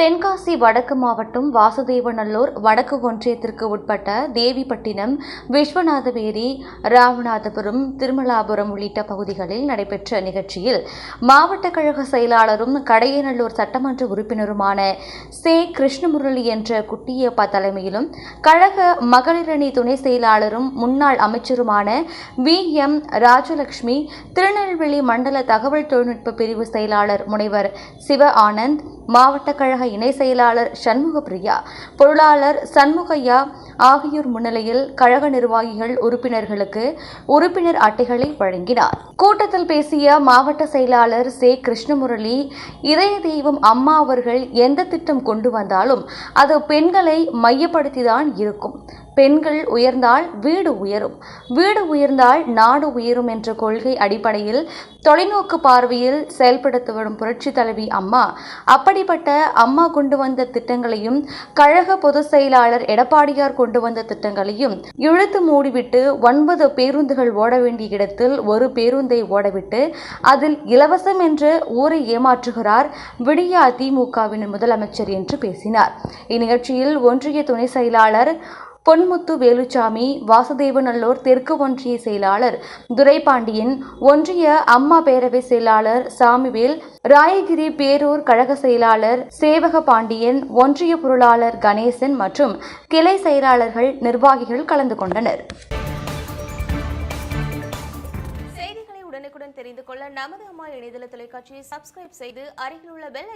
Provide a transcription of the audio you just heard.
தென்காசி வடக்கு மாவட்டம் வாசுதேவநல்லூர் வடக்கு ஒன்றியத்திற்கு உட்பட்ட தேவிப்பட்டினம் விஸ்வநாதவேரி ராமநாதபுரம் திருமலாபுரம் உள்ளிட்ட பகுதிகளில் நடைபெற்ற நிகழ்ச்சியில் மாவட்ட கழக செயலாளரும் கடையநல்லூர் சட்டமன்ற உறுப்பினருமான சே. கிருஷ்ணமுரளி என்ற குட்டியப்பா தலைமையிலும் கழக மகளிரணி துணை செயலாளரும் முன்னாள் அமைச்சருமான வி. எம். ராஜலட்சுமி திருநெல்வேலி மண்டல தகவல் தொழில்நுட்ப பிரிவு செயலாளர் முனைவர் சிவ ஆனந்த் மாவட்ட கழக இணை செயலாளர் சண்முக பிரியா பொருளாளர் சண்முகையா ஆகியோர் முன்னிலையில் கழக நிர்வாகிகள் உறுப்பினர்களுக்கு உறுப்பினர் அட்டைகளை வழங்கினார். கூட்டத்தில் பேசிய மாவட்ட செயலாளர் சே. கிருஷ்ணமுரளி இதய தெய்வம் அம்மா அவர்கள் எந்த திட்டம் கொண்டு வந்தாலும் அது பெண்களை மையப்படுத்திதான் இருக்கும். பெண்கள் உயர்ந்தால் வீடு உயரும். வீடு உயர்ந்தால் நாடு உயரும் என்ற கொள்கை அடிப்படையில் தொலைநோக்கு பார்வையில் செயல்படுத்த வரும் புரட்சி தலைவி அம்மா அப்படிப்பட்ட அம்மா கொண்டு வந்த திட்டங்களையும் கழக பொதுச் செயலாளர் எடப்பாடியார் கொண்டு வந்த திட்டங்களையும் இழுத்து மூடிவிட்டு ஒன்பது பேருந்துகள் ஓட வேண்டிய இடத்தில் ஒரு பேருந்தை ஓடவிட்டு அதில் இலவசம் என்று ஊரை ஏமாற்றுகிறார் விடியா அதிமுகவின் முதலமைச்சர் என்று பேசினார். இந்நிகழ்ச்சியில் ஒன்றிய துணை செயலாளர் பொன்முத்து வேலுச்சாமி வாசுதேவநல்லூர் தெற்கு ஒன்றிய செயலாளர் துரைபாண்டியன் ஒன்றிய அம்மா பேரவை செயலாளர் சாமிவேல் ராயகிரி பேரூர் கழக செயலாளர் சேவக பாண்டியன் ஒன்றிய பொருளாளர் கணேசன் மற்றும் கிளை செயலாளர்கள் நிர்வாகிகள் கலந்து கொண்டனர். செய்திகளை உடனுக்குடன் தெரிந்து கொள்ள நமது அம்மா இணையதள தொலைக்காட்சியை சப்ஸ்கிரைப் செய்து அருகில் உள்ள பெல்